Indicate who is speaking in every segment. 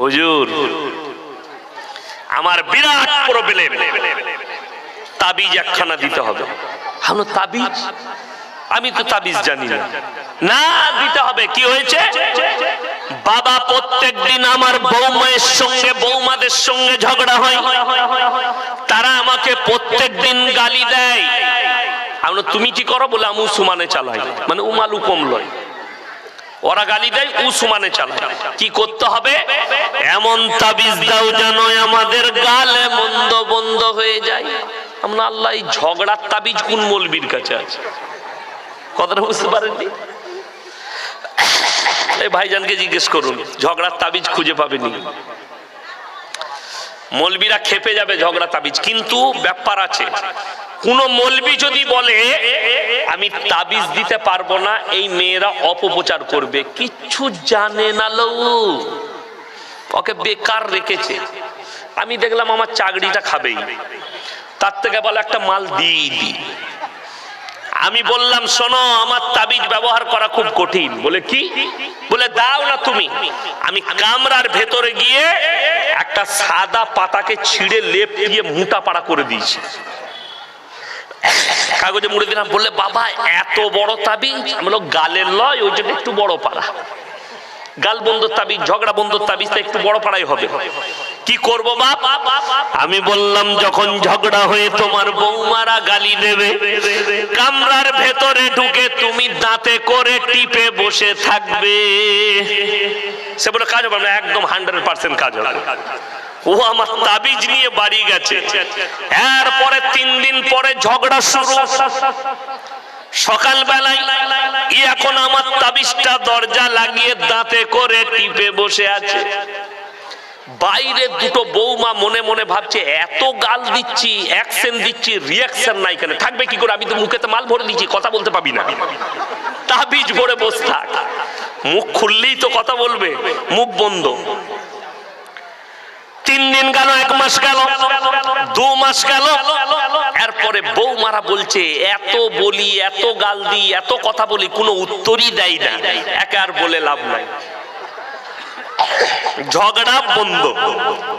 Speaker 1: হুজুর, আমার বিরাট প্রবলেম তাবিজ একখানা দিতে হবে। আমরা তাবিজ? আমি তো তাবিজ জানি না। না, দিতে হবে। কি হয়েছে? বাবা প্রত্যেক দিন আমার বৌমায়ের সঙ্গে, বৌমাদের সঙ্গে ঝগড়া হয়। তারা আমাকে প্রত্যেক দিন গালি দেয়। আমরা তুমি কি করো বলে আমি সুমানে চালাই। মানে উমাল উকম লয় ওরা গালি দেয় উ সুমানে চালায়। কি করতে হবে? এমন তাবিজ দাও যেন আমাদের গালে মন্দ বন্ধ হয়ে যায়। আমরা আল্লাহ এই ঝগড়ার তাবিজ কোন মলবির কাছে আছে? কথাটা বুঝতে পারেননি? এই ভাইজানকে জিজ্ঞেস করুন, ঝগড়ার তাবিজ খুঁজে পাবেনি। মলবিরা খেপে যাবে ঝগড়া তাবিজ, কিন্তু ব্যাপার আছে কোন মলবি যদি বলে, আমি তাবিজ দিতে পারব না, এই মেয়েরা অপপ্রচার করবে। কিচ্ছু জানে না লো ওকে বেকার রেখেছে। আমি দেখলাম আমার চাকরিটা খাবেই। তার থেকে বলে, একটা মাল দিয়ে দি। আমি বললাম, শোনো, আমার তাবিজ ব্যবহার করা খুব কঠিন। বলে, কি? বলে, দাও না তুমি। আমি কামরার ভেতরে গিয়ে একটা সাদা পাতাকে ছিঁড়ে লেপ দিয়ে মোটা পাড়া করে দিয়েছি। কাগজে মুড়ে দিলাম, বললে, বাবা, এত বড় তাবিজ? আমি গালের লয়, ওই জন্য একটু বড় পাড়া। গাল বন্ধুর তাবিজ, ঝগড়া বন্ধুর তাবিজটা একটু বড় পাড়াই হবে। কি করব, বাপ? আমি বললাম, যখন ঝগড়া হয়ে তোমার বৌমারা গালি দেবে, কামরার ভেতরে ঢুকে তুমি দাঁতে করে টিপে বসে থাকবে। সে বলে, কাজ হবে একদম হান্ড্রেড পার্সেন্ট কাজ হবে। ও আমার তাবিজ নিয়ে বাড়ি গেছে। এরপরে তিন দিন পরে ঝগড়া শুরু। সকালবেলায় ই এখন আমার তাবিজটা দরজা লাগিয়ে দাঁতে করে টিপে বসে আছে। বাইরে দুটো বৌমা মনে মনে ভাবছে, এত গাল দিচ্ছি, অ্যাকশন দিচ্ছি, রিয়াকশন নাই কেন? থাকবে কি করে? আমি তো মুখেতে মাল ভরে দিচ্ছি কথা বলতে পাবি না। তাবিজ ভরে বস থাক। মুখ খুললেই তো কথা বলবে, মুখ বন্ধ। তিন দিন গেল, এক মাস গেল, দু মাস গেল। এরপরে বৌমারা বলছে, এত বলি, এত গাল দি এত কথা বলি, কোনো উত্তরই দেয় না। একে আর বলে লাভ নাই। ঝগড়া বন্ধ।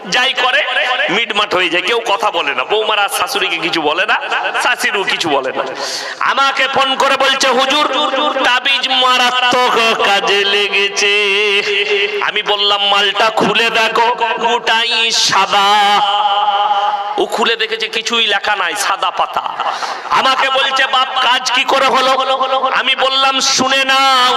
Speaker 1: যাই করে, মিটমাট হয়ে যায়। কেউ কথা বলে না। বৌমারা শাশুড়িকে কিছু বলে না, শাশুড়িও কিছু বলে না। আমাকে ফোন করে বলছে, হুজুর, তাবিজ মারাত্মক কাজে লেগেছে। আমি বললাম, মালটা খুলে দেখো, গোটাই সাদা। ও খুলে দেখেছে কিছুই লেখা নাই, সাদা পাতা। আমাকে বলছে, বাপ, কাজ কি করে হলো? আমি বললাম, শুনে নাও,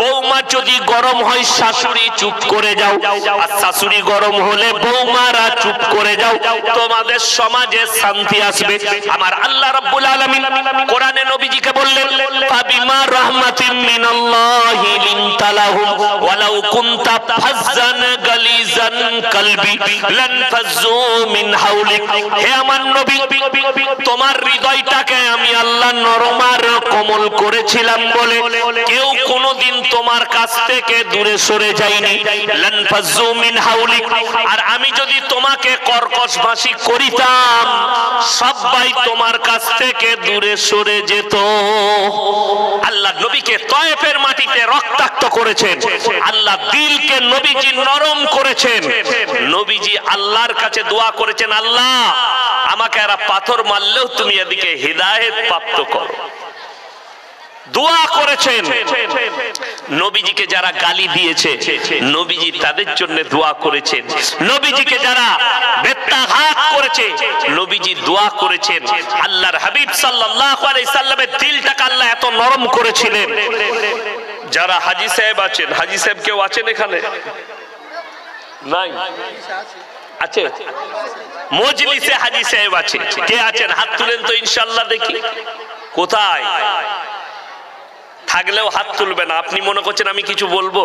Speaker 1: বৌমা যদি গরম হয়, শাশুড়ি চুপ করে যাও। আর শাশুড়ি গরম হলে বৌমারা চুপ করে যাও। তোমাদের সমাজে শান্তি আসবে। আমার আল্লাহ রাব্বুল আলামিন কোরআনে নবীজিকে বললেন, ফাবিমা রাহমাতিন মিনাল্লাহি লিনতা লাহুম ওয়ালাউ কুনতা ফাজ্জান গালিজান কলবি, লান ফাজ্জু মিন হাওলিক হে আমার নবী, তোমার হৃদয়টাকে আমি আল্লাহ নরম কোমল করেছিলাম বলে কেউ কোনোদিন তোমার কাছ থেকে দূরে সরে যায়নি। আর আমি যদি তোমাকে করিতাম, সবাই তোমার কাছ থেকে দূরে সরে যেত। আল্লাহ নবীকে তয়েফের মাটিতে রক্তাক্ত করেছেন। আল্লাহ দিলকে নবীজি নরম করেছেন। নবীজি আল্লাহর কাছে দোয়া করেছেন, আল্লাহ আমাকে এরা পাথর মারলেও তুমি এদিকে হৃদায়ত প্রাপ্ত করো। দোয়া করেছেন। নবীজিকে যারা গালি দিয়েছে, নবীজি তাদের জন্য দোয়া করেছেন। নবীজিকে যারা বেত্তাঘাত করেছে, নবীজি দোয়া করেছেন। আল্লাহর হাবিব সাল্লাল্লাহু আলাইহি সাল্লামের দিলটাকে আল্লাহ এত নরম করেছিলেন। যারা হাজি সাহেব আছেন, হাজি সাহেব কেউ আছেন এখানে? নাই? আছে? মজলিসে হাজি সাহেব আছে। কে আছেন? হাত তুলেন তো ইনশাল্লাহ দেখি। কোথায়? থাকলেও হাত তুলবে না। আপনি মনে করছেন আমি কিছু বলব?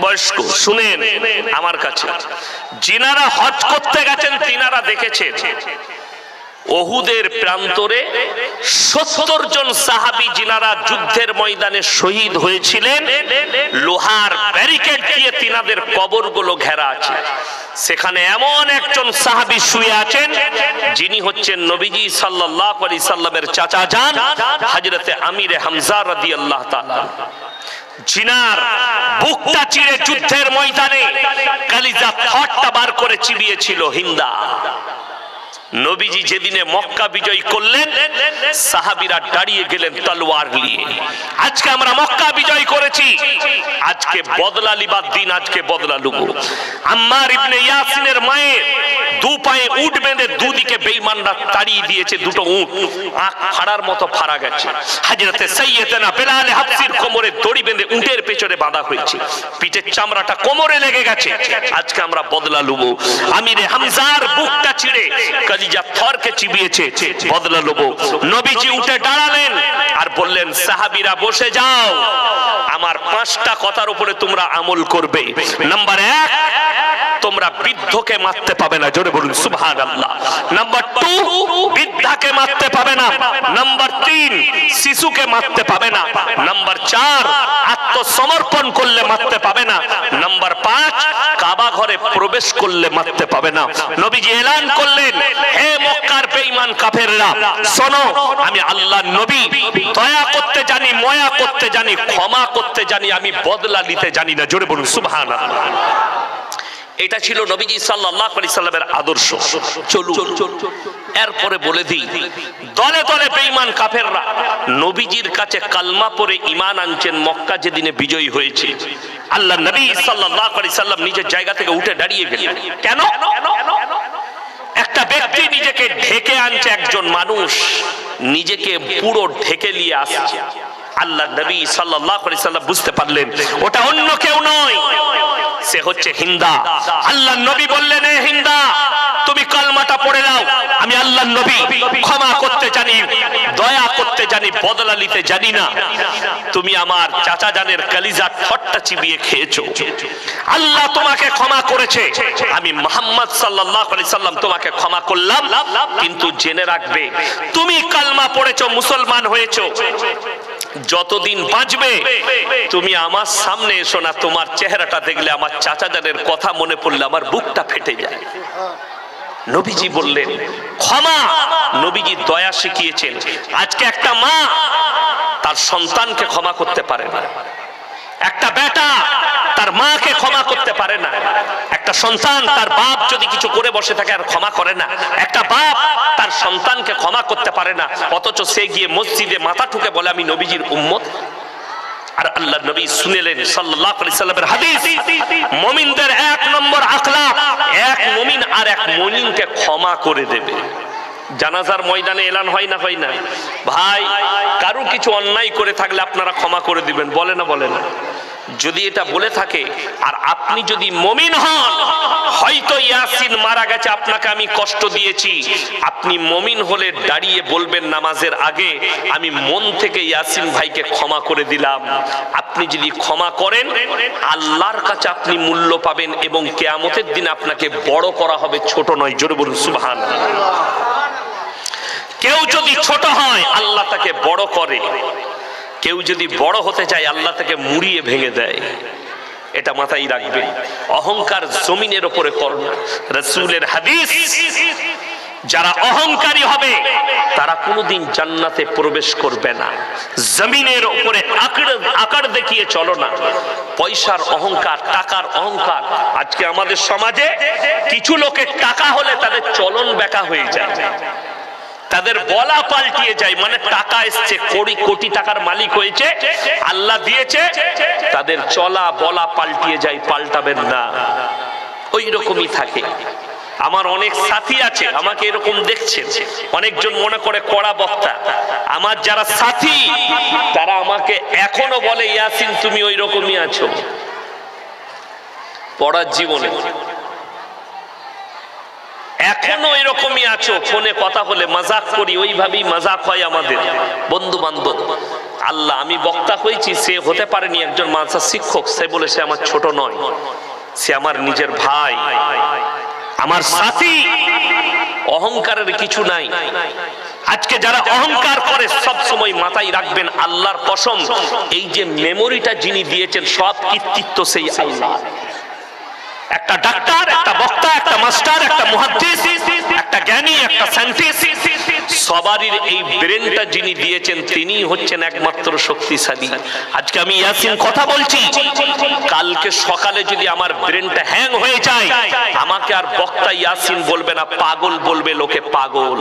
Speaker 1: বয়স্ক, শুনেন আমার কাছে। যিনারা হজ করতে গেছেন, তিনারা দেখেছেন। ওহুদের প্রান্তরে সত্তর জন সাহাবি যিনারা যুদ্ধের ময়দানে শহীদ হয়েছিলেন, লোহার ব্যারিকেড দিয়ে তিনাদের কবরগুলো ঘেরা আছে। সেখানে এমন একজন সাহাবি শুয়ে আছেন, যিনি হচ্ছেন নবীজি সাল্লাল্লাহু আলাইহি সাল্লামের চাচা যান হযরতে আমিরে হামজা রাদিয়াল্লাহু তাআলা। জিনার বুকটা চিরে যুদ্ধের ময়দানে, কালিজা থটটা বার করে চিবিয়েছিল হিন্দা। নবীজি যেদিনে মক্কা বিজয় করলেন, সাহাবিরা দাঁড়িয়ে গেলেন তলোয়ার নিয়ে। আজকে আমরা মক্কা বিজয় করেছি। আজকে বদলা লিবার দিন আজকে বদলা লুবো আম্মার ইবনে ইয়াসিনের মায়ের দু পায়ে উট বেঁধে দুদিকে বেঈমানরা তাড়িয়ে দিয়েছে দুটো উট। আখ ফাড়ার মতো ফাড়া গেছে। হাজরতে সৈয়দনা বেলালে হাফসির কোমরে দড়ি বেঁধে উটের পেছনে বাঁধা হয়েছে। পিঠের চামড়াটা কোমরে লেগে গেছে। আজকে আমরা বদলা লুব। আমিরে হামজার বুকটা ছিঁড়ে কালিজা থরকে চিবিয়েছে। বদলা লুব। নবীজি উঠে দাঁড়ালেন আর বললেন, সাহাবীরা বসে যাও। আমার পাঁচটা কথার উপরে তোমরা আমল করবে। নাম্বার এক তোমরা বৃদ্ধকে মারতে পাবে না। জোরে বলুন সুবহান আল্লাহ নাম্বার টু বৃদ্ধাকে মারতে পাবে না। নাম্বার তিন, শিশুকে মারতে পাবে না। নাম্বার চার, আত্মসমর্পণ করলে মারতে পাবে না। নাম্বার পাঁচ কাবা ঘরে প্রবেশ করলে মারতে পাবে না। নবীজি এলান করলেন, হে মক্কার বেঈমান কাফেররা, শোনো, আমি আল্লাহ নবী। দয়া করতে জানি, ময়া করতে জানি, ক্ষমা করতে জানি, আমি বদলা নিতে জানি না। জোরে বলুন, সুবহানাল্লাহ। এটা ছিল নবীজি সাল্লাল্লাহু আলাইহি সাল্লামের আদর্শ। চলুন, এরপরে বলে দিই, দলে দলে বেঈমান কাফেররা নবীজির কাছে কালমা পড়ে ঈমান আনছেন মক্কা যেদিনে বিজয়ী হয়েছে। আল্লাহ নবী আলাইহি সাল্লাম নিজের জায়গা থেকে উঠে দাঁড়িয়ে গেলেন। কেন? একটা ব্যক্তি নিজেকে ঢেকে আনছে একজন মানুষ, নিজেকে পুরো ঢেকে নিয়ে আসছে। আল্লাহ নবী সাল্লাল্লাহু আলাইহি সাল্লাম বুঝতে পারলেন, ওটা অন্য কেউ নয়। সে হচ্ছে হিন্দা। আল্লাহ নবী বললেন হিন্দা, তুমি কালমাটা পড়ে নাও। আমি আল্লাহ নবী, ক্ষমা করতে জানি, দয়া করতে জানি, বদলা নিতে জানি না। তুমি আমার চাচা জানের কালিজা ঠট্টা চিবিয়ে খেয়েছো। আল্লাহ তোমাকে ক্ষমা করেছে। আমি মোহাম্মদ সাল্লাল্লাহু আলাইহি সাল্লাম তোমাকে ক্ষমা করলাম। কিন্তু জেনে রাখবে, তুমি কালমা পড়েছো, মুসলমান হয়েছো। যতদিন বাঁচবে, তুমি আমার সামনে এসো না, তোমার চেহারাটা দেখলে আমার চাচা জানের কথা মনে পড়লে আমার বুকটা ফেটে যায়। নবীজি বললেন, ক্ষমা! নবীজি দয়া শিখিয়েছেন, আজকে একটা মা তার সন্তানকে ক্ষমা করতে পারে না। একটা বেটা তার মাকে ক্ষমা করতে পারে না। একটা সন্তান তার বাপ যদি কিছু করে বসে থাকে আর ক্ষমা করে না। একটা বাপ তার সন্তানকে ক্ষমা করতে পারে না। অথচ সে গিয়ে মসজিদে মাথা ঠুকে বলে, আমি নবীজির উম্মত। আর আল্লাহ নবী শুনেলেন আলাইহি সাল্লামের হাদিস, মুমিনদের এক নম্বর আখলাক, এক মুমিন আর এক মুমিনকে ক্ষমা করে দেবে। জানাজার ময়দানে এলান হয় না হয় না? ভাই কারও কিছু অন্যায় করে থাকলে আপনারা ক্ষমা করে দিবেন, বলে না বলে না। যদি এটা বলে থাকে, আর আপনি যদি মমিন হন, হয়তো ইয়াসিন মারা গেছে, আপনাকে আমি কষ্ট দিয়েছি। আপনি মমিন হলে দাঁড়িয়ে বলবেন নামাজের আগে, আমি মন থেকে ইয়াসিন ভাইকে ক্ষমা করে দিলাম। আপনি যদি ক্ষমা করেন, আল্লাহর কাছে আপনি মূল্য পাবেন এবং কেয়ামতের দিন আপনাকে বড় করা হবে, ছোট নয়। জোরে বলুন সুবহান কেউ যদি ছোট হয়, আল্লাহ তাকে বড় করে। কেউ যদি বড় হতে চায়, আল্লাহ তাকে মুড়িয়ে ভেঙে দেয়। এটা মাথায় রাখবে। অহংকার জমিনের ওপরে করোনা রসুলের হাদিস, যারা অহংকারী হবে, তারা কোনোদিন জান্নাতে প্রবেশ করবে না। জমিনের আকার আকার দেখিয়ে চলো না। পয়সার অহংকার, টাকার অহংকার। আজকে আমাদের সমাজে কিছু লোকের টাকা হলে তাদের চলন বেকা হয়ে যায়। তাদের বলা পাল্টিয়ে যায় মানে টাকা এসছে, কোটি কোটি টাকার মালিক হয়েছে, আল্লাহ দিয়েছে, তাদের চলা বলা পাল্টিয়ে যায়, পাল্টাবেন না। ওই রকমই থাকে। আমার অনেক সাথী আছে, আমাকে এরকম দেখছেন। অনেকজন মনে করে কড়া বক্তা। আমার যারা সাথী, তারা আমাকে এখনও বলে, ইয়াসিন, তুমি ওই রকমই আছো। পড়ার জীবনে। এখনও এরকমই আছো, ফোনে কথা হলে মাজাক করি, ওইভাবেই মাজাক হয় আমাদের। বন্ধু বান্ধব আল্লাহ, আমি বক্তা হয়েছি, সে হতে পারেনি একজন মাদ্রাসা শিক্ষক, সে বলে সে আমার ছোট নয়, সে আমার নিজের ভাই, আমার সাথী। অহংকারের কিছু নাই। আজকে যারা অহংকার করে, সব সময় মাথায় রাখবেন আল্লাহর কসম, এই যে মেমোরিটা যিনি দিয়েছেন, সব কৃতিত্ব সেই আল্লাহ। একটা ডাক্তার, একটা বক্তা, একটা মাস্টার, একটা মুহাদ্দিস, একটা জ্ঞানী, একটা সায়েন্টিস্ট। সবারই এই ব্রেনটা যিনি দিয়েছেন তিনি হচ্ছেন একমাত্র শক্তিশালী। আজকে আমি ইয়াসিন কথা বলছি। কালকে সকালে যদি আমার ব্রেনটা হ্যাং হয়ে যায়, আমাকে আর বক্তা ইয়াসিন বলবে না, পাগল বলবে, লোকে পাগল।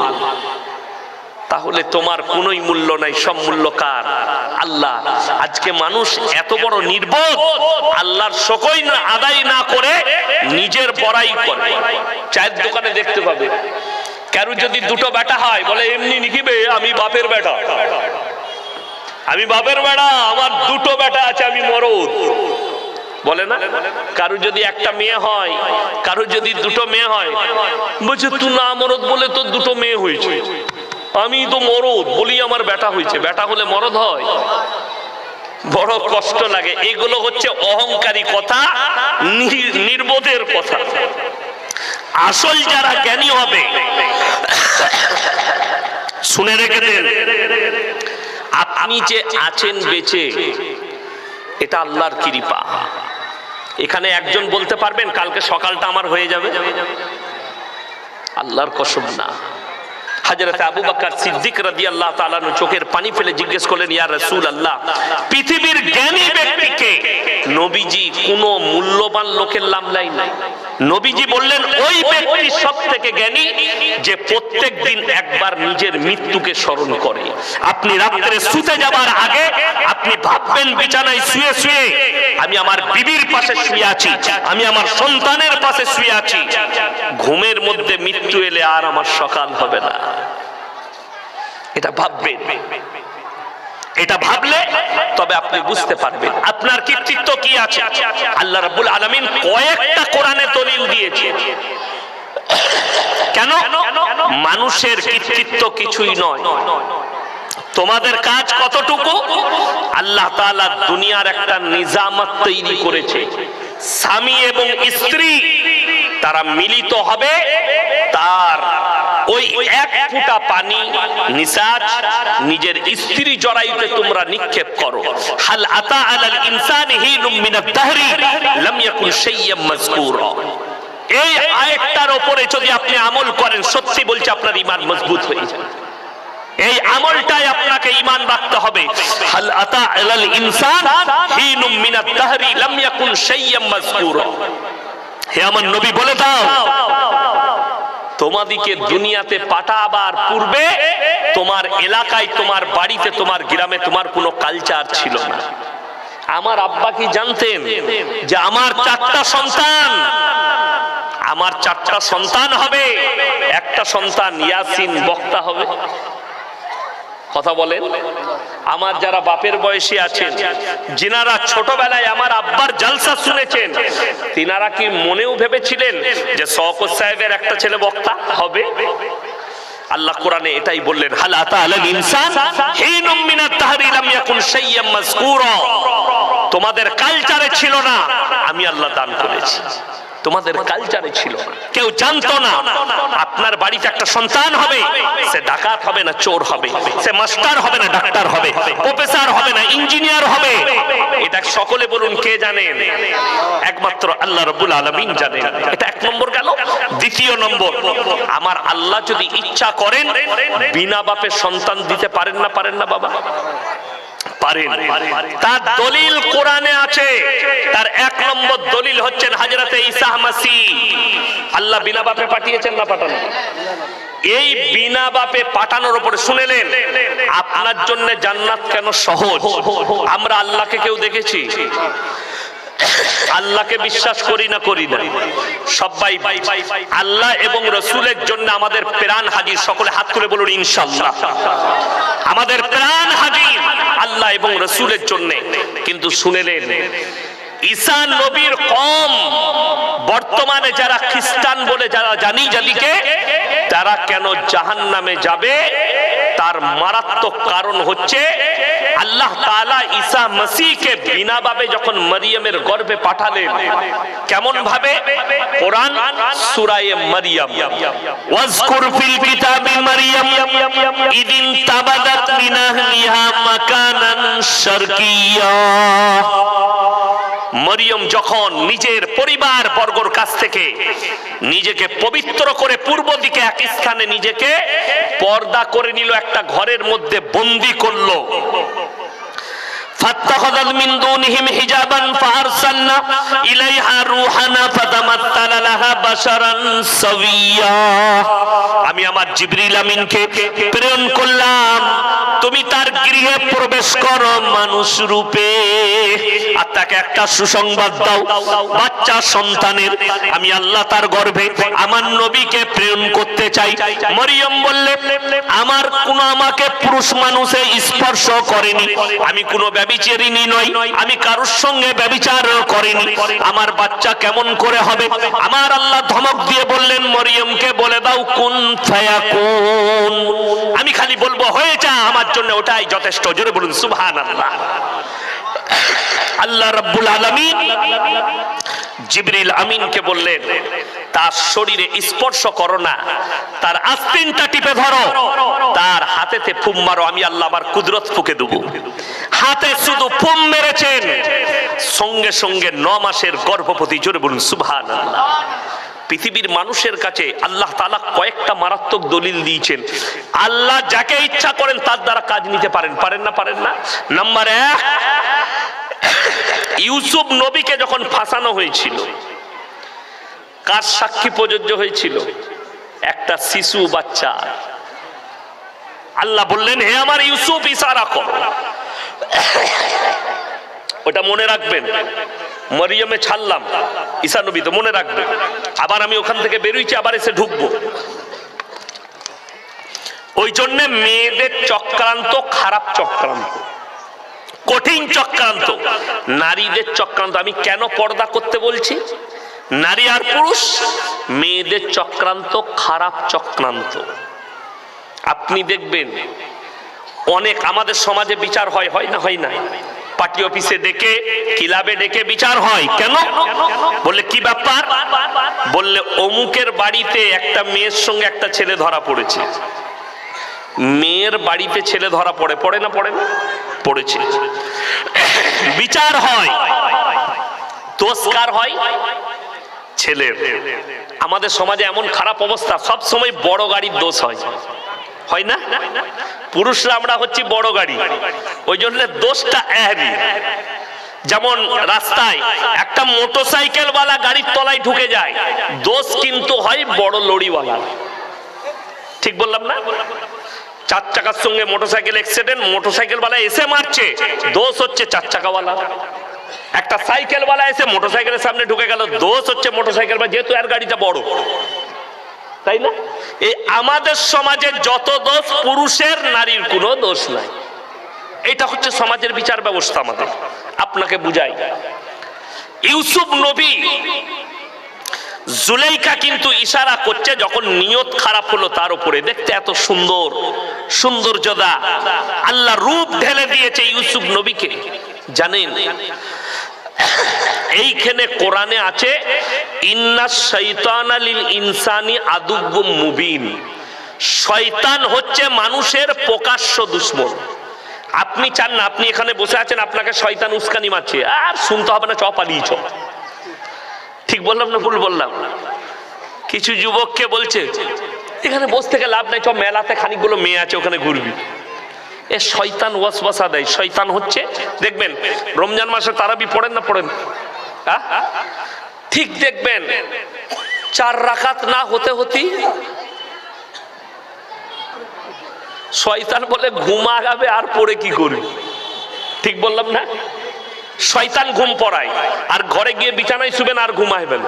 Speaker 1: তাহলে তোমার কোনোই মূল্য নাই, সব মূল্য কার? আল্লাহ, আজকে মানুষ এত বড় নির্বোধ, আল্লাহর সকই না, আদায় না করে নিজের বড়াই করে। চায়ের দোকানে দেখতে পাবে। কারও যদি দুটো বেটা হয়, বলে এমনি নিকিবে আমি বাপের বেটা আমি বাপের বেটা আমার দুটো বেটা আছে, আমি মরদ। বলে না? কারও যদি একটা মেয়ে হয়, কারও যদি দুটো মেয়ে হয়, বলছে, তুই না মরদ বলে তোর দুটো মেয়ে হয়েছে। আমি তো মরদ, বলি আমার বেটা হয়েছে। বেটা হলে মরদ হয়। বড় কষ্ট লাগে। এগুলো হচ্ছে অহংকারী কথা নির্বোধের কথা। আসল যারা জ্ঞানী হবে, শুনে রেখে দেন আপনি যে আছেন বেঁচে, এটা আল্লাহর কৃপা। এখানে একজন বলতে পারবেন, কালকে সকালটা আমার হয়ে যাবে। আল্লাহর কসম না। হযরত আবু বকর সিদ্দিক রাজি আল্লাহ নু চোখের পানি ফেলে জিজ্ঞেস করলেন, ইয়া রসুল আল্লাহ পৃথিবীর জ্ঞানী ব্যক্তিকে নবীজি কোনো মূল্যবান লোকের লাম নাই? নবীজি বললেন ওই ব্যক্তি সব থেকে জ্ঞানী যে প্রত্যেক দিন একবার নিজের মৃত্যুকে স্মরণ করে। আপনি রাত্রে শুতে যাবার আগে আপনি ভাববেন বিছানায় শুয়ে শুয়ে আমি আমার বিবির পাশে শুয়ে আছি। আমি আমার সন্তানের পাশে শুয়ে আছি। ঘুমের মধ্যে মৃত্যু এলে আর আমার সকাল হবে না। এটা ভাববেন। এটা ভাবলে তবে আপনি বুঝতে পারবেন। আপনার কৃতিত্ব কি আছে? আল্লাহ রাব্বুল আলামিন কয়েকটা কোরআনে দলিল দিয়েছে। কেন? মানুষের কৃতিত্ব কিছুই নয়। তোমাদের কাজ কতটুকু? আল্লাহ তাআলা দুনিয়ার একটা নিজামত তৈরি করেছে। স্বামী এবং স্ত্রী তারা মিলিত হবে এক ফুটা পানি, নিসাজ, নিজের স্ত্রী জরায়ুতে তোমরা নিক্ষেপ করো। হাল আতা আলাল ইনসানি হিনুম মিনাদ দাহরি লাম ইয়াকুন শাইয়্যাম মাযকুরা। এই আয়াতটার উপরে যদি আপনি আমল করেন, সত্যি বলছি আপনার ঈমান মজবুত হয়ে যাবে। এই আমলটাই আপনাকে ঈমান রাখতে হবে। হাল আতা আলাল ইনসান হিনুম মিনাদ দাহরি লাম ইয়াকুন শাইয়্যাম মাযকুরা। হে আমার নবী, বলে দাও তোমাদিকে দুনিয়াতে পাঠাবার পূর্বে তোমার এলাকায়, তোমার বাড়িতে, তোমার গ্রামে তোমার কোনো কালচার ছিল না। আমার আব্বা কি জানতেন যে আমার চারটা সন্তান, আমার চারটা সন্তান হবে, একটা সন্তান ইয়াসিন বক্তা হবে। কথা বলেন। আমার যারা বাপের বয়সী আছেন, যিনারা ছোটবেলায় আমার আব্বার জালসা শুনেছেন, তিনারা কি মনেও ভেবেছিলেন যে শওকত সাহেবের একটা ছেলে বক্তা হবে? আল্লাহ কোরআনে এটাই বললেন, হাল আতা আলাল ইনসান হিনুম মিনাত তাহরি লাম ইয়াকুন শাইয়্যাম মাযকুরা। তোমাদের কালচারে ছিল না, আমি আল্লাহ দান করেছি। তোমাদের কালচারে ছিল কেউ জানতো না আপনার বাড়িতে একটা সন্তান হবে, সে ডাকাত হবে না চোর হবে, সে মাস্টার হবে না ডাক্তার হবে, প্রফেসর হবে না ইঞ্জিনিয়ার হবে। এটা সকলে বলুন, কে জানেন একমাত্র আল্লাহ রব্বুল আলামিন জানেন এটা এক নম্বর গেল। দ্বিতীয় নম্বর, আমার আল্লাহ যদি ইচ্ছা করেন, বিনা বাপে সন্তান দিতে পারেন না পারেন না বাবা? পারেন। তার দলিল কোরআনে আছে। তার এক নম্বর দলিল হচ্ছেন হাজরাতে ঈসা মাসি। আল্লাহ বিনা বাপে পাঠিয়েছেন না পাঠানো। এই বিনা বাপে পাঠানোর উপরে শুনেলেন, আপনার জন্য জান্নাত কেন সহজ? আমরা আল্লাহকে কেউ দেখেছি? আল্লাহকে বিশ্বাস করি না করি না। সবাই আল্লাহ এবং রসুলের জন্য আমাদের প্রাণ হাজির। সকলে হাত করে বলুন ইনশাল্লাহ আমাদের প্রাণ হাজির আল্লাহ এবং রসুলের জন্য। কিন্তু শুনেলেন, ঈসা নবীর কম বর্তমানে যারা খ্রিস্টান বলে যারা জানি যাদিকে তারা কেন জাহান নামে যাবে? তার মারাত্মক কারণ হচ্ছে আল্লাহ তাআলা ঈসা মসিহকে বিনা ভাবে যখন মরিয়মের গর্ভে পাঠালেন, কেমন ভাবে? কোরআন সূরায়ে মরিয়ম। ওয়াজকুর ফিল কিতাবি মরিয়ম, ইদিন তাবাদাত মিন আহলিহা মাকানান শারকিয়া। মরিয়ম যখন নিজের পরিবার বর্গর কাছ থেকে নিজেকে পবিত্র করে পূর্ব দিকে এক স্থানে নিজেকে পর্দা করে নিল, একটা ঘরের মধ্যে বন্দি করল। فاتخذت من دونهم حجابا فارسلنا اليها روحنا فتمثل لها بشرا سويا আমি আমার জিবরিল আমিনকে প্রেরণ করলাম তুমি তার গৃহে প্রবেশ করো মানুষ রূপে আর তাকে একটা সুসংবাদ দাও বাচ্চা সন্তানের আমি আল্লাহ তার গর্ভে আমার নবীকে প্রেরণ করতে চাই মরিয়ম বললে আমার কোন আমাকে পুরুষ মানুষে স্পর্শ করেনি আমি কোনো ব্যবিচারিনী নই, আমি কারোর সঙ্গে ব্যবিচার করিনি। আমার বাচ্চা কেমন করে হবে? আমার আল্লাহ ধমক দিয়ে বললেন, মরিয়মকে বলে দাও, কোন ফায়াকুন। আমি খালি বলব হয়ে যা আমার জন্য ওটাই যথেষ্ট। জোরে বলুন সুবহান আল্লাহ রাব্বুল আলামিন জিবরিল আমিনকে বললেন, তার শরীরে স্পর্শ করো না, তার আস্তিনটা টিপে ধরো, তার হাতেতে ফুম মারো, আমি আল্লাহ আমার কুদরত ফুকে দেবো। হাতে শুধু ফুম মেরেছেন, সঙ্গে সঙ্গে ন মাসের গর্ভবতী, জোরে বলুন সুবহান পৃথিবীর মানুষের কাছে আল্লাহ তালা কয়েকটা মারাত্মক দলিল দিয়েছেন। আল্লাহ যাকে ইচ্ছা করেন তার দ্বারা কাজ নিতে পারেন পারেন না পারেন না? নাম্বার এক ইউসুফ নবীকে যখন ফাঁসানো হয়েছিল, কার সাক্ষী প্রযোজ্য হয়েছিল? একটা শিশু বাচ্চা। আল্লাহ বললেন, হে আমার ইউসুফ ইশারা কর ওটা মনে রাখবেন। মরিয়মে ছাড়লাম ঈসা নবী তো মনে রাখবেন। আবার আমি ওখান থেকে বেরোইছি, আবার এসে ঢুকবো। ওই জন্য মেয়েদের চক্রান্ত খারাপ চক্রান্ত। কঠিন চক্রান্ত। নারীদের চক্রান্ত। আমি কেন পর্দা করতে বলছি? নারী আর পুরুষ, মেয়েদের চক্রান্ত, খারাপ চক্রান্ত। আপনি দেখবেন, অনেক আমাদের সমাজে বিচার হয় হয় না হয় না? পার্টি অফিসে ডেকে, ক্লাবে ডেকে বিচার হয়। কেন? বললে, কি ব্যাপার? বললে, অমুকের বাড়িতে একটা মেয়ের সঙ্গে একটা ছেলে ধরা পড়েছে। মেয়ের বাড়িতে ছেলে ধরা পড়ে পড়ে না পড়ে না? পড়েছে। বিচার হয় দোষকার হয়, ছেলের। আমাদের সমাজে এমন খারাপ অবস্থা, সব সময় বড় গাড়ির দোষ হয়। হয় না? পুরুষরা আমরা হচ্ছি বড় গাড়ি, ওই জন্য দোষটা এহরি যেমন রাস্তায় একটা মোটরসাইকেল ওয়ালা গাড়ির তলায় ঢুকে যায়, দোষ কিন্তু হয় বড় লরিওয়ালা ঠিক বললাম না? চার চাকার সঙ্গে মোটরসাইকেল অ্যাক্সিডেন্ট মোটরসাইকেল ওয়ালা এসে মারছে। দোষ হচ্ছে চার চাকাওয়ালা। একটা সাইকেল ওয়ালা এসে মোটরসাইকেলের সামনে ঢুকে গেল। দোষ হচ্ছে মোটরসাইকেল বা যেহেতু আর গাড়িটা বড়। তাই না? এই আমাদের সমাজে যত দোষ, পুরুষের নারীর কোনো দোষ নাই। এটা হচ্ছে সমাজের বিচার ব্যবস্থা আমাদের। আপনাকে বুঝাই। ইউসুফ নবী জুলেইকা কিন্তু ইশারা করছে যখন নিয়ত খারাপ হলো তার উপরে। দেখতে এত সুন্দর, সৌন্দর্যদা। আল্লাহ রূপ ঢেলে দিয়েছে ইউসুফ নবীকে। জানেন? এইখানে কোরআনে আছে, ইন্না শৈতান আলিল ইনসানি আদুব্য মুবিন। শয়তান হচ্ছে মানুষের প্রকাশ্য দুশ্মন। আপনি চান না, আপনি এখানে বসে আছেন, আপনাকে শয়তান উস্কানি মারছে। আর শুনতে হবে না চ পালিয়ে ঠিক বললাম না ভুল বললাম? কিছু যুবককে বলছে, এখানে বসে থেকে লাভ নাই চ মেলাতে খানিকগুলো মেয়ে আছে, ওখানে ঘুরবি। এ শয়তান ওয়াসওয়াসা দেয়। শয়তান হচ্ছে, দেখবেন, রমজান মাসে তারাবি পড়েন না পড়েন? ঠিক দেখবেন, চার রাকাত না হতে হতেই শয়তান বলে ঘুমা গাবে আর পড়ে কি করবি? ঠিক বললাম না? শয়তান ঘুম পড়ায়। আর ঘরে গিয়ে বিছানায় শুবেন আর ঘুমাইবেন।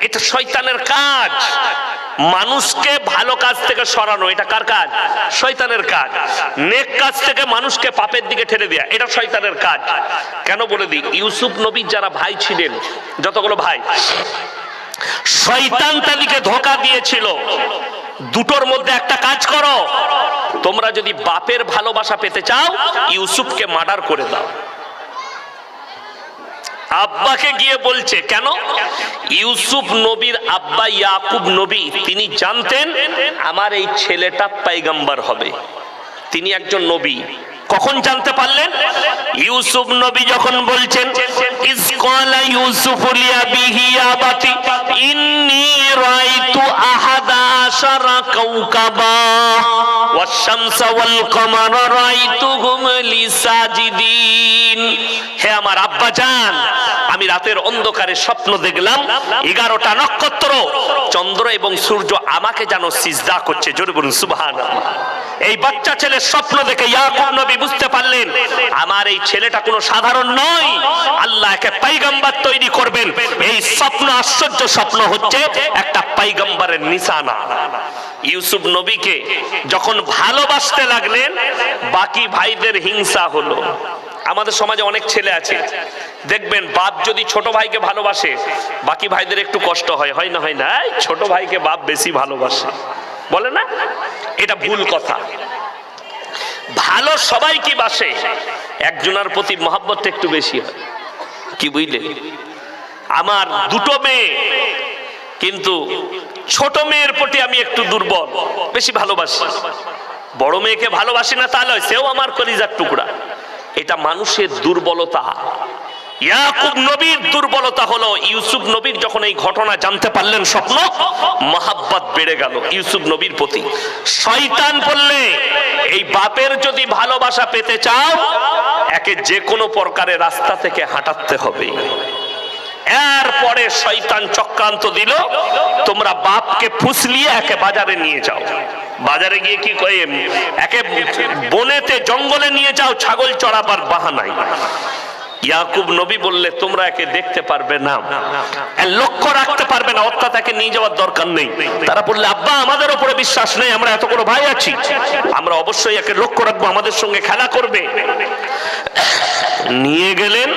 Speaker 1: এটা শয়তানের কাজ। মানুষকে ভালো কাজ থেকে সরানো, এটা কার কাজ? শয়তানের কাজ। নেক কাজ থেকে মানুষকে পাপের দিকে ঠেলে দেয়া, এটা শয়তানের কাজ। কেন বলে দিই? ইউসুফ নবীর যারা ভাই ছিলেন, যতগুলো ভাই, শয়তান তাদেরকে ধোকা দিয়েছিল। দুটোর মধ্যে একটা কাজ করো। তোমরা যদি বাপের ভালোবাসা পেতে চাও, ইউসুফকে মার্ডার করে দাও। আব্বাকে গিয়ে বলছে, কেন? ইউসুফ নবীর আব্বা ইয়াকুব নবী, তিনি জানতেন, আমার এই ছেলেটা পাইগাম্বার হবে। তিনি একজন নবী। কখন জানতে পারলেন? ইউসুফ নবী যখন বলছেন ইসকালা ইউসুফ লিয়াবিহি আবাতি ইন্নী রাআইতু আহাদা আশারা কাওকাবা ওয়াশ-শামস ওয়াল কমারা রাআইতুহুম লিসাজিদিন। হে আমার আব্বা জান, আমি রাতের অন্ধকারে স্বপ্ন দেখলাম, এগারোটা নক্ষত্র, চন্দ্র এবং সূর্য আমাকে যেন সিজদা করছে। জোরে বলুন, সুবহানাল্লাহ। এই বাচ্চা ছেলের স্বপ্ন দেখে ইয়াকুব নবী বুঝতে পারলেন, আমার এই ছেলেটা কোনো সাধারণ নয়। আল্লাহ একে পাইগাম্বার তৈরি করবেন। এই স্বপ্ন, আশ্চর্য স্বপ্ন হচ্ছে একটা পাইগাম্বারের নিশানা। ইউসুফ নবীকে যখন ভালোবাসতে লাগলেন, বাকি ভাইদের হিংসা হলো। আমাদের সমাজে অনেক ছেলে আছে। দেখবেন, বাপ যদি ছোট ভাইকে ভালোবাসে, বাকি ভাইদের একটু কষ্ট হয়। হয় না হয় না? ছোট ভাইকে বাপ বেশি ভালোবাসে। বলে না? এটা ভুল কথা। ভালো সবাই কি বাসে? একজনের প্রতি মহাব্বতটা একটু বেশি হয়। কি বুঝলে? আমার দুটো মেয়ে, কিন্তু ছোট মেয়ের প্রতি আমি একটু দুর্বল, বেশি ভালোবাসি। বড় মেয়েকে ভালোবাসি না, তাহলে সেও আমার কলিজার টুকরা। এটা মানুষের দুর্বলতা। ইয়াকুব নবীর দুর্বলতা হলো, ইউসুফ নবীর যখন এই ঘটনা জানতে পারলেন স্বপ্ন, মহাব্বত বেড়ে গেল ইউসুফ নবীর প্রতি। শয়তান বললে, এই বাপের যদি ভালোবাসা পেতে চাও, একে যে কোনো প্রকারে রাস্তা থেকে হাঁটাতে হবে। এরপরে শয়তান চক্রান্ত দিল, তোমরা বাপকে ফুসলিয়ে একে বাজারে নিয়ে যাও। বাজারে গিয়ে কি কয়ে, একে বনেতে জঙ্গলে নিয়ে যাও, ছাগল চড়াবার বাহানায়। ইয়াকুব নবী বললে, তোমরা একে দেখতে পারবে না। লক্ষ্য রাখতে পারবে না, অর্থাৎ তাকে নিয়ে যাওয়ার দরকার নেই। তারা বললে, আব্বা, আমাদের উপরে বিশ্বাস নেই, আমরা এত কোনো ভাই আছি। আমরা অবশ্যই একে লক্ষ্য রাখব, আমাদের সঙ্গে খেলা করবে। নিয়ে গেলেন,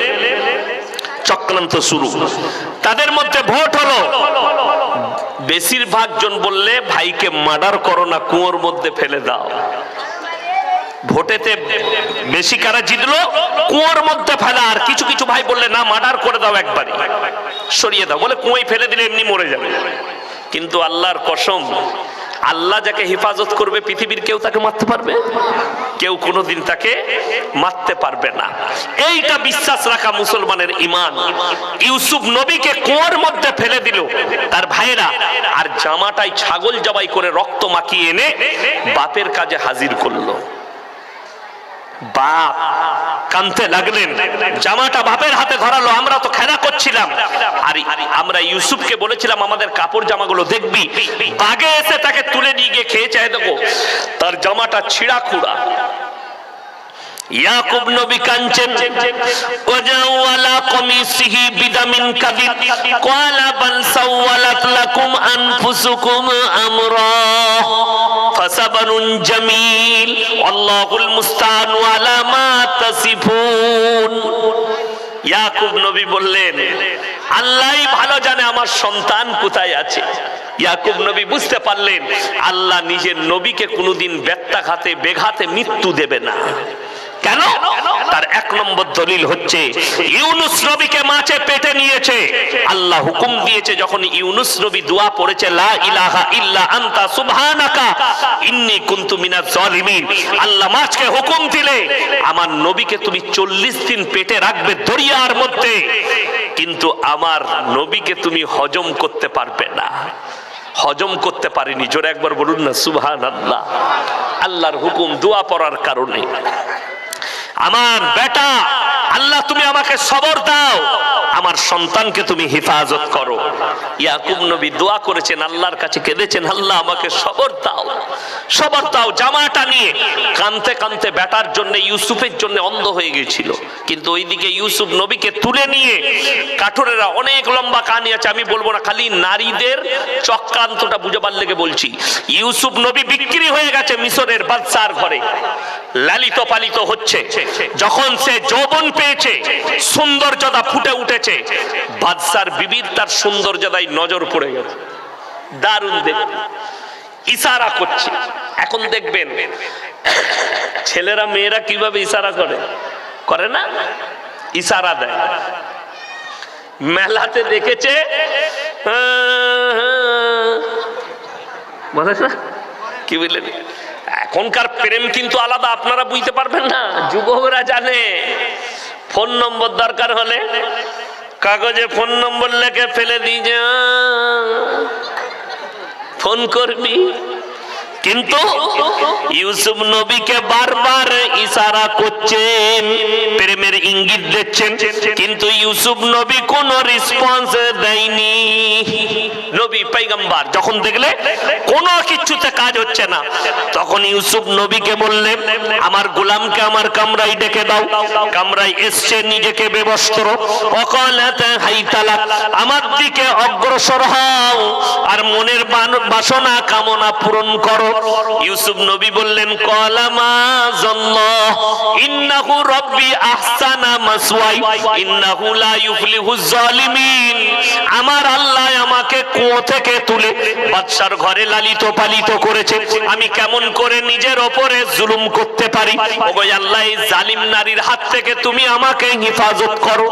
Speaker 1: চক্রান্ত শুরু। তাদের মধ্যে ভোট হলো। বেশিরভাগ জন বললে, ভাইকে মার্ডার করো না, কুয়োর মধ্যে ফেলে দাও। ভোটেতে বেশি কারা জিতলো? কুয়োর মধ্যে ফেলা। আর কিছু কিছু ভাই বললে, না, মার্ডার করে দাও একবারে। সরিয়ে দাও। বলে, কুয়োয় ফেলে দিলে এমনি মরে যাবে। কিন্তু আল্লাহর কসম, আল্লাহ যাকে হেফাজত করবে, পৃথিবীর কেউ তাকে মারতে পারবে? কেউ কোনোদিন তাকে মারতে পারবে না। এইটা বিশ্বাস রাখা মুসলমানের ইমান ইউসুফ নবীকে কুয়োর মধ্যে ফেলে দিল। তার ভাইরা আর জামাটাই ছাগল জবাই করে রক্ত মাখিয়ে এনে বাপের কাজে হাজির করল। বাপ কানতে লাগলেন। জামাটা বাপের হাতে ধরালো, আমরা তো খেলা করছিলাম। আর, আমরা ইউসুফকে বলেছিলাম, আমাদের কাপড় জামাগুলো দেখবি? বাগে এসে তাকে তুলে নিয়ে গিয়ে খেয়ে চাই দেবো তার জামাটা ছিঁড়া খুঁড়া ইয়াকুব নবী কাঞ্চেন ওয়াজাওয়ালা কমিসিহি বিদামিন কাদিব। ক্বালা বাল সাওয়ালাত লাকুম আনফুসুকুম আমরা। ফাসাবারুন জামিল। আল্লাহুল মুস্তাআন আলা মা তাসিফুন। ইয়াকুব নবী বললেন, আল্লাহই ভালো জানে আমার সন্তান কোথায় আছে। ইয়াকুব নবী বুঝতে পারলেন, আল্লাহ নিজের নবীকে কোনোদিন ব্যত্যাঘাতে, বেঘাতে মৃত্যু দেবে না। কেন? তার এক নম্বর দলিল হচ্ছে, ইউনুস নবীকে মাছে পেটে নিয়েছে। আল্লাহ হুকুম দিয়েছে, যখন ইউনুস নবী দোয়া পড়েছে, লা ইলাহা ইল্লা আনতা সুবহানাকা, ইন্নী কুনতু মিনাজ জালিমিন। আল্লাহ মাছকে হুকুম দিলে, আমার নবীকে তুমি চল্লিশ দিন পেটে রাখবে দরিয়ার মধ্যে, কিন্তু আমার নবীকে তুমি হজম করতে পারবে না। হজম করতে পারিনি, জোরে একবার বলুন না সুবহান আল্লাহ আল্লাহর হুকুম দোয়া পড়ার কারণে। আমার বেটা, আল্লাহ তুমি আমাকে সবর দাও। আমার সন্তানকে তুমি হেফাজত করো। ইয়াকুব নবী দোয়া করেছেন, আল্লাহর কাছে কেঁদেছেন, আল্লাহ আমাকে সবর দাও। সবর দাও জামাটা নিয়ে। কানতে কানতে বেটার জন্য, ইউসুফের জন্য অন্ধ হয়ে গেছিল। কিন্তু ওইদিকে ইউসুফ নবীকে তুলে নিয়ে, কাঠোরেরা অনেক লম্বা কাহানি আছে, আমি বলব না, খালি নারীদের চক্রান্তটা বুঝাবার লেগে বলছি। ইউসুফ নবী বিক্রি হয়ে গেছে মিশরের বাদশার ঘরে। লালিত পালিত হচ্ছে। যখন সে যৌবন পেয়েছে, সৌন্দর্যতা ফুটে উঠেছে, বাদশার বিবির তার সৌন্দর্যতায় নজর পড়ে গেছে। দারুণ দেখতে। ইশারা করছে। এখন দেখবেন, ছেলেরা, মেয়েরা কীভাবে ইশারা করে? করে না? ইশারা দেয়। মেলাতে দেখেছে মনে না? কি বললেন? এখনকার প্রেম কিন্তু আলাদা, আপনারা বুঝতে পারবেন না। যুবকরা জানে, ফোন নম্বর দরকার হলে কাগজে ফোন নম্বর লেখে ফেলে যা। ফোন করবি। কিন্তু ইউসুফ নবীকে বারবার ইশারা করছেন, প্রেমের ইঙ্গিত দিচ্ছেন। কিন্তু ইউসুফ নবী কোন রেসপন্স দেয়নি। নবী পৈগম্বার যখন দেখলে কোনো কিছুতে কাজ হচ্ছে না। তখন ইউসুফ নবীকে বললেন আমার গোলামকে আমার কামরাই ডেকে দাও। কামরাই এসছে নিজেকে বেবস্ত্র। আমার দিকে অগ্রসর হও। আর মনের বাসনা, কামনা পূরণ করো। ইউসুফ নবী বললেন কলামা জন্য ইন্নাহু রব্বি আহসানা মাসওয়াই, ইন্নাহু লা ইউফলিহু জালিমিন। আমার আল্লাহ আমাকে কুয়ো থেকে তুলে বাদশার ঘরে লালিত পালিত করেছে, আমি কেমন করে নিজের ওপরে জুলুম করতে পারি? ওগো আল্লাহ জালিম নারীর হাত থেকে তুমি আমাকে হেফাজত করো।